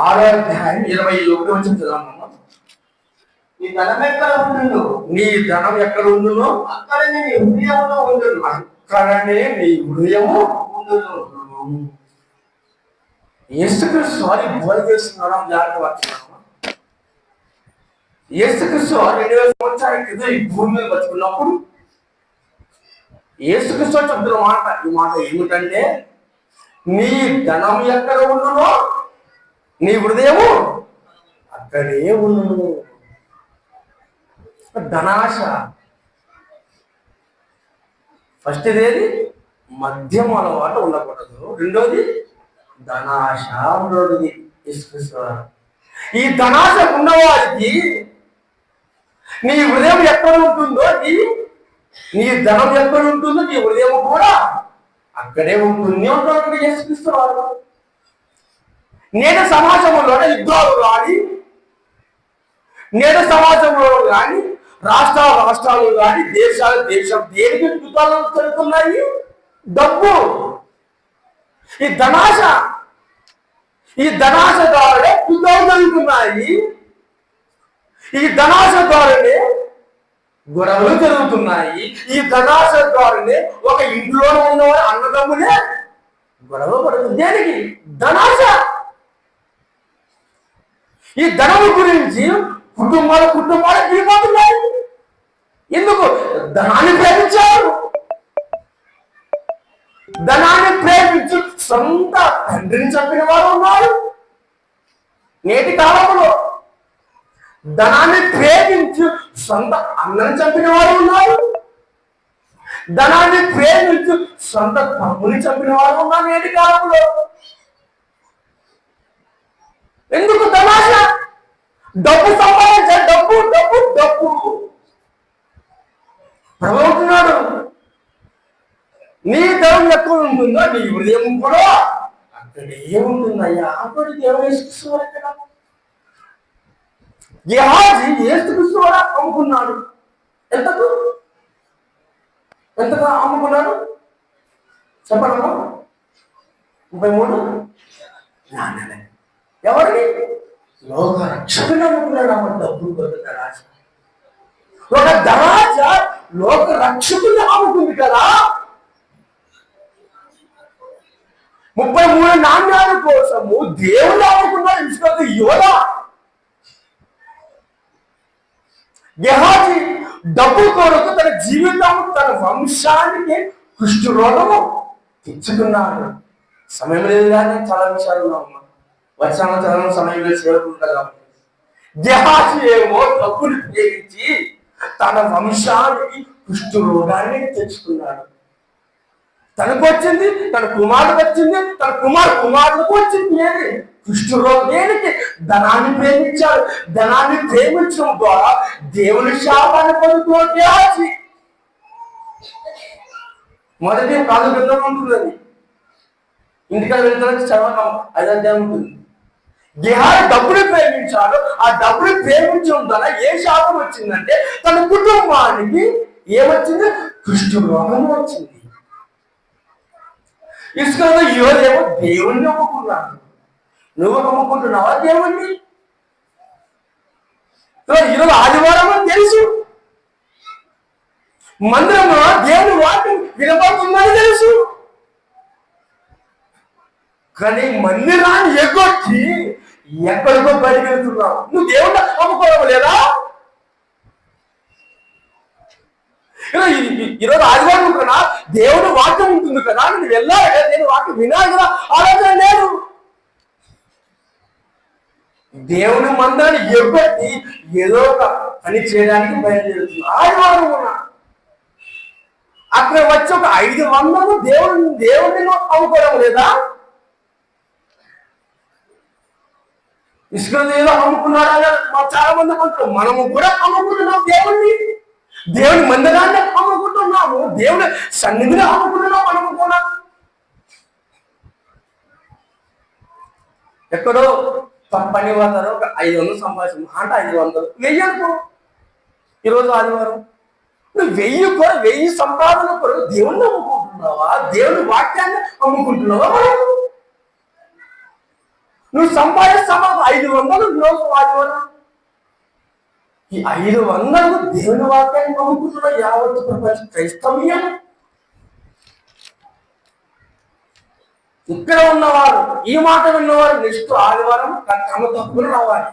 ఆరో అధ్యాయం ఇరవై ఒకటి వచ్చి చదవమ్మా నీ ధనం ఎక్కడ ఉంటుందో నీ ధనం ఎక్కడ ఉండునో? అక్కడ నీ హృదయంలో ఉండును. అక్కడనే నీ హృదయము ఉండును. యేసుక్రీస్తు వారి బోధ చేస్తున్నాడు జాగ్రత్త పడుతున్నాము యేసుక్రీస్తు వారు రెండు వేల సంవత్సరాల క్రితం ఈ భూమి మీద బతుకున్నప్పుడు యేసుక్రీస్తు చెప్తున్న మాట ఈ మాట ఏమిటంటే నీ ధనం ఎక్కడ ఉండునో? నీ హృదయము అక్కడే ఉండును ధనాశ. ఫస్ట్ ఇదేది మద్యం అలవాటు ఉండకూడదు. రెండోది ధనాశ మూడోది ఇసుకృష్ణవారు ఈ ధనాశ ఉన్నవారికి నీ హృదయం ఎక్కడ ఉంటుందో నీ నీ ధనం ఎక్కడ ఉంటుందో నీ హృదయం కూడా అక్కడే ఉంటుంది అంటున్నాడు యేసుక్రీస్తువారు నేటి సమాజంలో యుద్ధాలు కానీ నేటి సమాజంలో కానీ రాష్ట్ర రాష్ట్రాలు కానీ దేశాలు దేశం దేనికి యుద్ధాలు జరుగుతున్నాయి? డబ్బు. ఈ ధనాశ. ఈ ధనాశ ద్వారానే యుద్ధాలు జరుగుతున్నాయి. ఈ ధనాశ ద్వారానే గొడవలు జరుగుతున్నాయి. ఈ ధనాశ ద్వారానే ఒక ఇంట్లోనే ఉన్నవారు అన్నదమ్ములే గొడవ పడుతుంది. దేనికి? ధనాశ. ఈ ధనము గురించి కుటుంబాల కుటుంబాలు విడిపోతున్నాయి. ఎందుకు? ధనాన్ని ప్రేమించారు. ధనాన్ని ప్రేమించు సొంత తండ్రిని చంపిన వారు ఉన్నారు. నేటి కాలంలో ధనాన్ని ప్రేమించు సొంత అన్నని చంపిన వారు ఉన్నారు. ధనాన్ని ప్రేమించు సొంత తమ్ముని చంపిన వారు ఉన్నారు నేటి కాలంలో. ఎందుకు తమాషా డబ్బు సంపాదించే డబ్బు డబ్బు డబ్బు. ప్రభుత్వన్నాడు నీ ధనం ఎక్కువ ఉంటుందో? నీ హృదయం కూడా అక్కడే ఉంటుందయ్యా. అప్పుడు దేవుడు వేసుకున్నారు ఇక్కడ అమ్ముకున్నాడు. ఎంతకు? ఎంతగా అమ్ముకున్నాడు? చెప్పడము ముప్పై మూడు? నాన్నలే. ఎవరిని లోక రక్షకుని అమ్ముకున్నాడు అమ్మ డబ్బు కొరకు రాజ ఒక దరాజ లోక రక్షకులు అమ్ముకుంది కదా ముప్పై మూడు నాణ్యాల కోసము దేవుడు అమ్ముకున్నాడు ఇసుక యువత గెహాజీ డబ్బు కొరకు తన జీవితం తన వంశానికి కుష్టి రోగము తెచ్చుకున్నాడు సమయం లేదు కానీ చాలా విషయాలు ఉన్నామమ్మా చదవడం సమయంలో లేదు చేరుకుంటా కాబట్టి గెహాజీ ఏమో తప్పులు ఉపయోగించి తన వంశానికి కుష్టి రోగాన్ని తెచ్చుకున్నాడు. తనకు వచ్చింది తన కుమారుడు వచ్చింది తన కుమారు కుమారులకు వచ్చింది ఏది? కుష్ఠరోగం దేనికి? ధనాన్ని ప్రేమించాడు. ధనాన్ని ప్రేమించడం ద్వారా దేవుని శాపాన్ని పొందుకోవటే ఆచి. మొదటి కాదు బృందం ఉంటుందని అది ఇంటికాడ వెళ్తానికి చదవడం ఉంటుంది. గిహారి డబ్బుని ప్రేమించాడు. ఆ డబ్బుని ప్రేమించడం ద్వారా ఏ శాపం వచ్చిందంటే తన కుటుంబానికి ఏమొచ్చింది? కృష్ణ రోగం వచ్చింది. ఇసుకలో యువదేమో దేవుణ్ణి నమ్ముకున్నాడు. నువ్వు నమ్ముకుంటున్నావా దేవుణ్ణి? ఈరోజు ఆదివారం అని తెలుసు. మందిరంలో దేవుని వాక్యం వినపడుతుందని తెలుసు. కానీ మందిరాన్ని ఎగ్గొచ్చి ఎక్కడికో బయటికి వెళ్తున్నావు. నువ్వు దేవుడు నమ్ముకోవడం లేదా? ఈ- ఈరోజు ఆదివారం ఉంది కదా దేవుడు వాక్యం ఉంటుంది కదా నేను వెళ్ళాలి కదా నేను వాక్యం వినాలి కదా ఆలోచన లేదు. దేవుని మందాన్ని ఎగ్గొట్టి ఏదో ఒక పని చేయడానికి బయలుదేరుతుంది. ఆదివారం ఉన్నా అక్కడ వచ్చి ఒక ఐదు వందలు దేవుడు దేవుడిని అమ్ముకోవడం లేదా? ఇసుక ఏదో అమ్ముకున్నాడా మా చాలా మంది అమ్ముకుంటాం మనము కూడా అమ్ముకుంటున్నాం దేవుణ్ణి. దేవుని మందిరాన్ని అమ్ముకుంటున్నాము. దేవుని సన్నిధిని అమ్ముకుంటున్నాం మనము కూడా. ఎక్కడో పని వందలు ఒక ఐదు వందలు సంపాదించు అంటే ఐదు వందలు. వెయ్యి అనుకో ఈరోజు ఆదివారం. నువ్వు వెయ్యి కూడా వెయ్యి సంపాదన కూడా దేవుణ్ణి అమ్ముకుంటున్నావా? దేవుని వాక్యాన్ని అమ్ముకుంటున్నావా? మనం నువ్వు సంపాదిస్తావా? ఐదు వందలు రోజు ఆదివారం ఈ ఐదు వందలు దేవుని వాక్యాన్ని పంపుతున్న యావత్ ప్రపంచ క్రైస్తవ్యం? ఇక్కడ ఉన్నవారు ఈ మాట విన్నవారు నెక్స్ట్ ఆదివారం తమ తప్పులు రావాలి.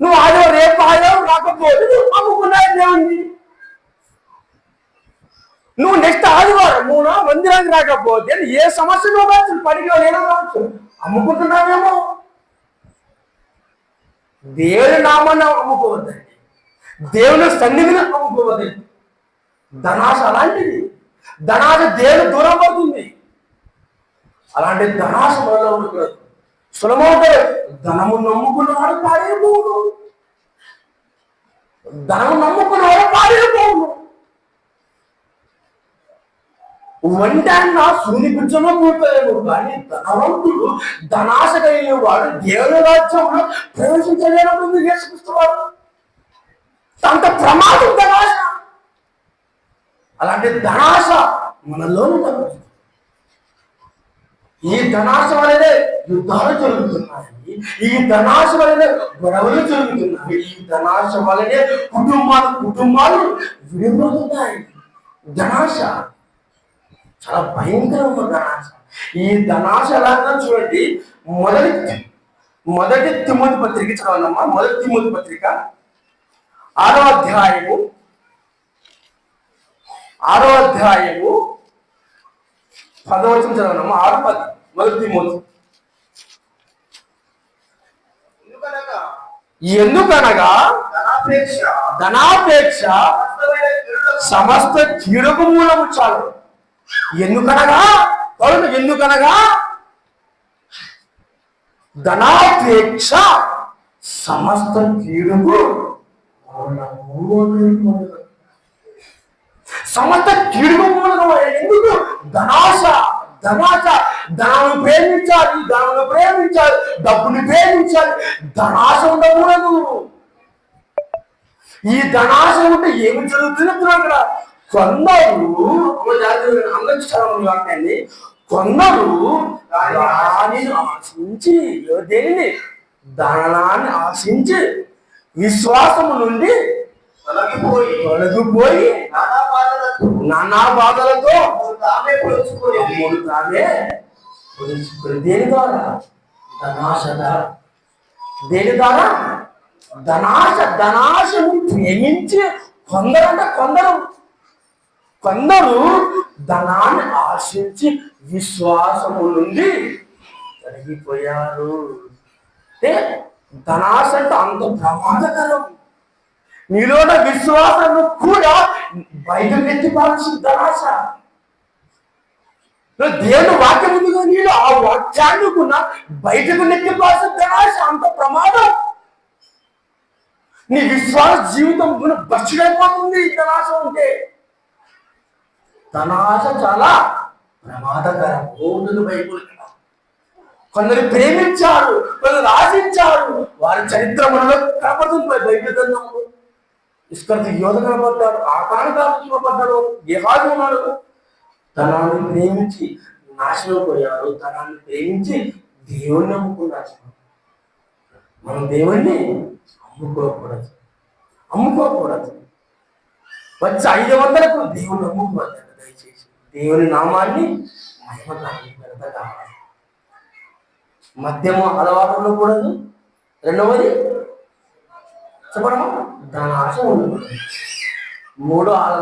నువ్వు ఆదివారం రేపు ఆదివారం రాకపోతే నువ్వు నమ్ముకున్నావు దేవుణ్ణి? నువ్వు నెక్స్ట్ ఆదివారం మూడు మందిరానికి రాకపోతే ఏ సమస్య నువ్వు పనిలో లేదో రావచ్చు. అమ్ముకుంటున్నావేమో? దేవుని నామాన్ని అమ్ముకోవద్దండి. దేవుని సన్నిధిని అమ్ముకోవద్దండి. ధనాశ అలాంటిది. ధనాశ దేవుని దూరం పడుతుంది? అలాంటి ధనాశ మనలో ఉండకూడదు. సులభమవుతారు ధనము నమ్ముకున్నవాడు పాడైపోవును. ధనము నమ్ముకున్నవాడు పాడైపోవును. వంటాన్న సూర్య పిచ్చలో కూర్చోలేము కానీ ధనవంతుడు ధనాశ కలిగిన వాడు దేవుని రాజ్యంలో ప్రవేశించలేనప్పుడు చేసుకొస్తున్నారు అంత ప్రమాదం ధనాశ. అలాంటి ధనాశ మనలో ఈ ధనాశ వలనే యుద్ధాలు జరుగుతున్నాయి. ఈ ధనాశ వలనే గొడవలు జరుగుతున్నాయి. ఈ ధనాశ వలనే కుటుంబాలు కుటుంబాలు విడిపోతున్నాయి. ధనాశ చాలా భయంకరమైన ధనాశ ఈ ధనాశ ఎలాగా చూడండి. మొదటి మొదటి తిమ్మతి పత్రిక చదవనమ్మా మొదటి తిమ్మతి పత్రిక. ఆరో అధ్యాయము. ఆరో అధ్యాయము. పదవచనం చదవనమ్మా ఆరు పది మొదటి తిమ్మతి ఎందుకనగా? ఎందుకనగా? ధనాపేక్ష. ధనాపేక్ష సమస్త కీడుకు మూలము చాలు. ఎందుకనగా? కరుణ ఎందుకనగా? ధనాపేక్ష సమస్త కీడుకు సమస్త కీడుకు ఎందుకు? ధనాశ ధనాశ ధనాన్ని ప్రేమించాలి ధనాన్ని ప్రేమించాలి డబ్బుని ప్రేమించాలి ధనాశ ఉండకూడదు. ఈ ధనాశ ఉంటే ఏమి జరుగుతుంది? అక్కడ కొందరు అందించాలి కొందరు దానిని ఆశించి దేనిని ధనాన్ని ఆశించి విశ్వాసము నుండి తొలగిపోయి నానా బాధలతో తామే. దేని ద్వారా? ధనాశ దేని ద్వారా? ధనాశ ధనాశను ప్రేమించి కొందరంట కొందరు కొందరు ధనాన్ని ఆశించి విశ్వాసము నుండి తొలగిపోయారు అంటే ధనాశ అంటే అంత ప్రమాదకరం. నీలో విశ్వాసాన్ని కూడా బయట ఎత్తి పాల్సిన ధనాశ. దేవుని వాక్యం ఉందిగా నీళ్ళు ఆ వాక్యాన్ని కూడా బయటకు నెట్టిపాల్సిన ధనాశ. అంత ప్రమాదం. నీ విశ్వాస జీవితం బస్సుడైపోతుంది ఈ ధనాశ ఉంటే. తనాశ చాలా ప్రమాదకరం. ఓటును బైబుల్ కొందరు ప్రేమించారు కొందరు ఆశించారు వారి చరిత్ర మనలో కనపడుతుంది బైబిల్ గ్రంథంలో ఇస్కర్తి యోధ కనపడ్డాడు ఆకాంక్షలు చూపబడ్డాడు గెహాజు ఉన్నాడు తనాన్ని ప్రేమించి నాశనం పోయారు. తనాన్ని ప్రేమించి దేవుణ్ణి అమ్ముకున్నారు మనం దేవుణ్ణి అమ్ముకోకూడదు. అమ్ముకోకూడదు. వచ్చి ఐదు వందలకు దేవుని అమ్ముకోవద్దు దయచేసి దేవుని నామాన్ని మహిమ కావాలి కావాలి మద్యము అలవాటు ఉండకూడదు రెండవది చెప్పడమా దాని ఆశ ఉండకూడదు మూడో ఆల